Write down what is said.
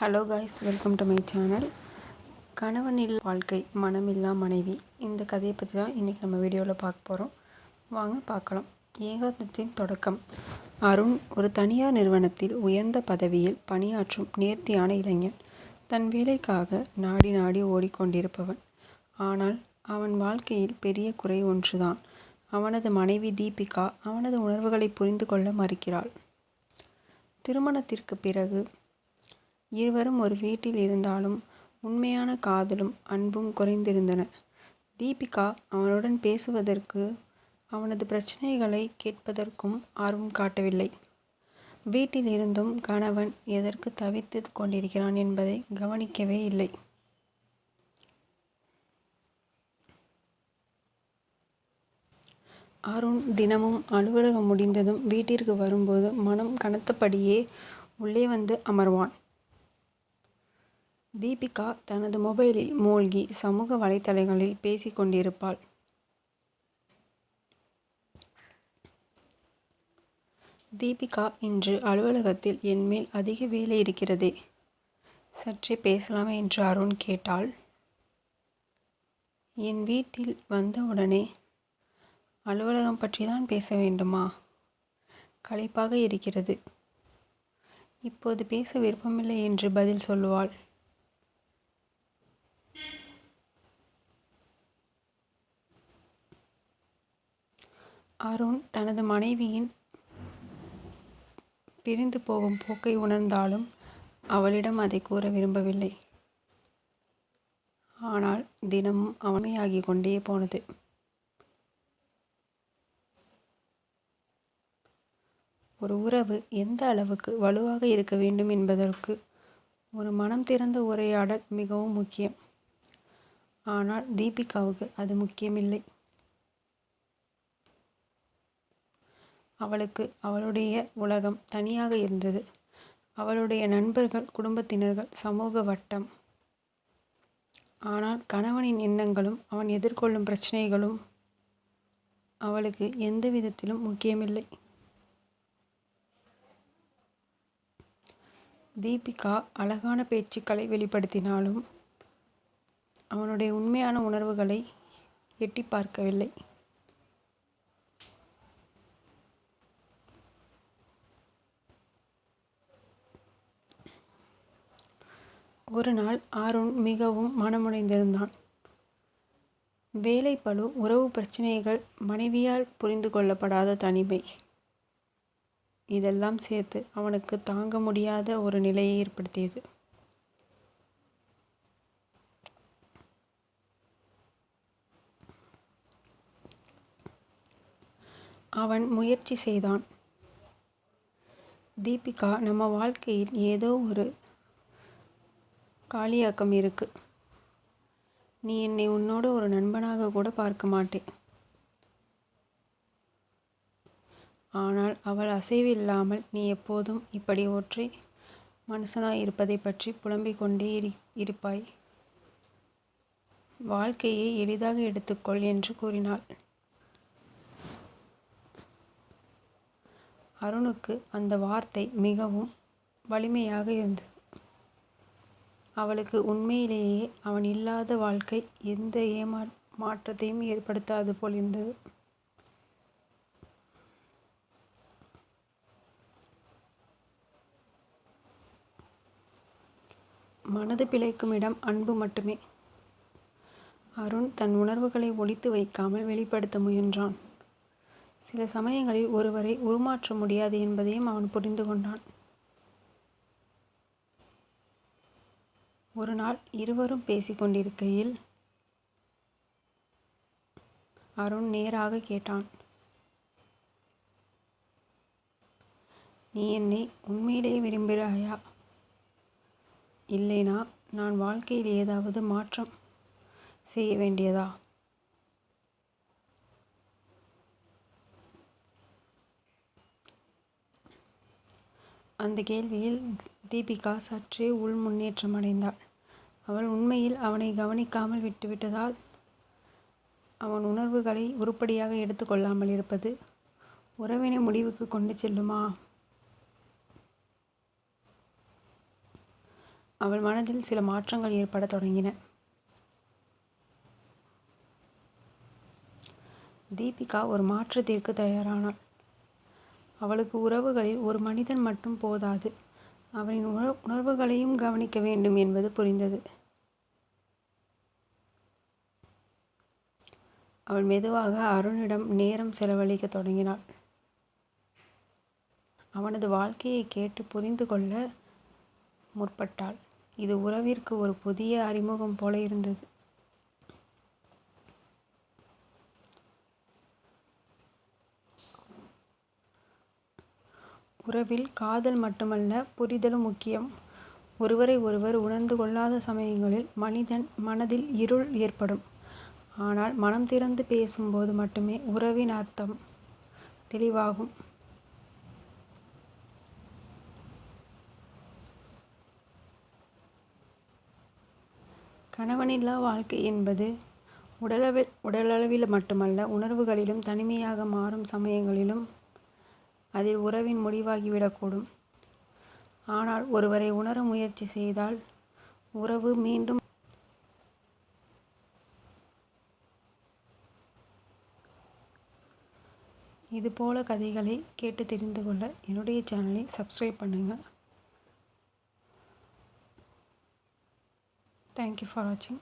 Hello guys welcome to my channel கணவனில் வாழ்க்கை மனமில்லா மனைவி. இந்த கதையை பற்றி தான் இன்றைக்கி நம்ம வீடியோவில் பார்க்க போகிறோம் வாங்க பார்க்கலாம். ஏகாந்தத்தின் தொடக்கம். அருண் ஒரு தனியார் நிறுவனத்தில் உயர்ந்த பதவியில் பணியாற்றும் நேர்த்தியான இளைஞன். தன் வேலைக்காக நாடி நாடி ஓடிக்கொண்டிருப்பவன். ஆனால் அவன் வாழ்க்கையில் பெரிய குறை ஒன்றுதான். அவனது மனைவி தீபிகா அவனது உணர்வுகளை புரிந்து கொள்ள மறுக்கிறாள். திருமணத்திற்கு பிறகு இருவரும் ஒரு வீட்டில் இருந்தாலும் உண்மையான காதலும் அன்பும் குறைந்திருந்தன. தீபிகா அவனுடன் பேசுவதற்கு அவனது பிரச்சனைகளை கேட்பதற்கும் ஆர்வம் காட்டவில்லை. வீட்டில் இருந்தும் கணவன் எதற்கு தவித்து கொண்டிருக்கிறான் என்பதை கவனிக்கவே இல்லை. அருண் தினமும் அலுவலகம் முடிந்ததும் வீட்டிற்கு வரும்போது மனம் கனத்தபடியே உள்ளே வந்து அமர்வான். தீபிகா தனது மொபைலில் மூழ்கி சமூக வலைத்தளங்களில் பேசிக் கொண்டிருப்பாள். தீபிகா இன்று அலுவலகத்தில் என்மேல் அதிக வேலை இருக்கிறதே. சற்றே பேசலாமே என்று அருண் கேட்டாள். என் வீட்டில் வந்தவுடனே அலுவலகம் பற்றி தான் பேச வேண்டுமா? களைப்பாக இருக்கிறது. இப்போது பேச விருப்பமில்லை என்று பதில் சொல்லுவாள். அருண் தனது மனைவியின் பிரிந்து போகும் போக்கை உணர்ந்தாலும் அவளிடம் அதை கூற விரும்பவில்லை. ஆனால் தினமும் அவனையாகி கொண்டே போனது. ஒரு உறவு எந்த அளவுக்கு வலுவாக இருக்க வேண்டும் என்பதற்கு ஒரு மனம் திறந்த உரையாடல் மிகவும் முக்கியம். ஆனால் தீபிகாவுக்கு அது முக்கியமில்லை. அவளுக்கு அவளுடைய உலகம் தனியாக இருந்தது. அவளுடைய நண்பர்கள் குடும்பத்தினர்கள் சமூக வட்டம். ஆனால் கணவனின் எண்ணங்களும் அவன் எதிர்கொள்ளும் பிரச்சனைகளும் அவளுக்கு எந்த விதத்திலும் முக்கியமில்லை. தீபிகா அழகான பேச்சுக்களை வெளிப்படுத்தினாலும் அவனுடைய உண்மையான உணர்வுகளை எட்டி பார்க்கவில்லை. ஒரு நாள் அருண் மிகவும் மனமுடைந்திருந்தான். வேலை பழு உறவு பிரச்சனைகள் மனைவியால் புரிந்து கொள்ளப்படாத தனிமை. இதெல்லாம் சேர்த்து அவனுக்கு தாங்க முடியாத ஒரு நிலையை ஏற்படுத்தியது. அவன் முயற்சி செய்தான். தீபிகா நம்ம வாழ்க்கையில் ஏதோ ஒரு காளியாக்கம் இருக்கு. நீ என்னை உன்னோட ஒரு நண்பனாக கூட பார்க்க மாட்டேன். ஆனால் அவள் அசைவில்லாமல் நீ எப்போதும் இப்படி ஒற்றை மனுஷனாய் இருப்பதை பற்றி புலம்பிக் கொண்டே இரு இருப்பாய். வாழ்க்கையை எளிதாக எடுத்துக்கொள் என்று கூறினாள். அருணுக்கு அந்த வார்த்தை மிகவும் வலிமையாக இருந்தது. அவளுக்கு உண்மையிலேயே அவன் இல்லாத வாழ்க்கை எந்த ஏமா மாற்றத்தையும் ஏற்படுத்தாது போல் இருந்தது. மனது பிழைக்கும் இடம் அன்பு மட்டுமே. அருண் தன் உணர்வுகளை ஒழித்து வைக்காமல் வெளிப்படுத்த முயன்றான். சில சமயங்களில் ஒருவரை உருமாற்ற முடியாது என்பதையும் அவன் புரிந்து கொண்டான். ஒரு நாள் இருவரும் பேசிக்கொண்டிருக்கையில் அருண் நேராக கேட்டான். நீ என்னை உண்மையிலேயே விரும்புகிறாயா? இல்லைனா நான் வாழ்க்கையில் ஏதாவது மாற்றம் செய்ய வேண்டியதா? அந்த கேள்வியில் தீபிகா சற்றே உள் முன்னேற்றம் அடைந்தாள். அவள் உண்மையில் அவனை கவனிக்காமல் விட்டுவிட்டதால் அவன் உணர்வுகளை உருப்படியாக எடுத்துக்கொள்ளாமல் இருப்பது உறவினை முடிவுக்கு கொண்டு செல்லுமா? அவள் மனதில் சில மாற்றங்கள் ஏற்பட தொடங்கின. தீபிகா ஒரு மாற்றத்திற்கு தயாரானாள். அவளுக்கு உறவுகளில் ஒரு மனிதன் மட்டும் போதாது. அவனின் உண உணர்வுகளையும் கவனிக்க வேண்டும் என்பது புரிந்தது. அவள் மெதுவாக அருணிடம் நேரம் செலவழிக்க தொடங்கினாள். அவனது வாழ்க்கையை கேட்டு புரிந்து கொள்ள முற்பட்டாள். இது உறவிற்கு ஒரு புதிய அறிமுகம் போல இருந்தது. உறவில் காதல் மட்டுமல்ல புரிதலும் முக்கியம். ஒருவரை ஒருவர் உணர்ந்து கொள்ளாத சமயங்களில் மனிதன் மனதில் இருள் ஏற்படும். ஆனால் மனம் திறந்து பேசும்போது மட்டுமே உறவின் அர்த்தம் தெளிவாகும். கணவனில்லா வாழ்க்கை என்பது உடலளவில் உடலளவில் மட்டுமல்ல உணர்வுகளிலும் தனிமையாக மாறும் சமயங்களிலும் அதில் உறவின் முடிவாகிவிடக்கூடும். ஆனால் ஒருவரை உணர முயற்சி செய்தால் உறவு மீண்டும் இதுபோல கதைகளை கேட்டு தெரிந்து கொள்ள என்னுடைய சேனலை சப்ஸ்கிரைப் பண்ணுங்கள் தேங்க்யூ ஃபார் வாட்சிங்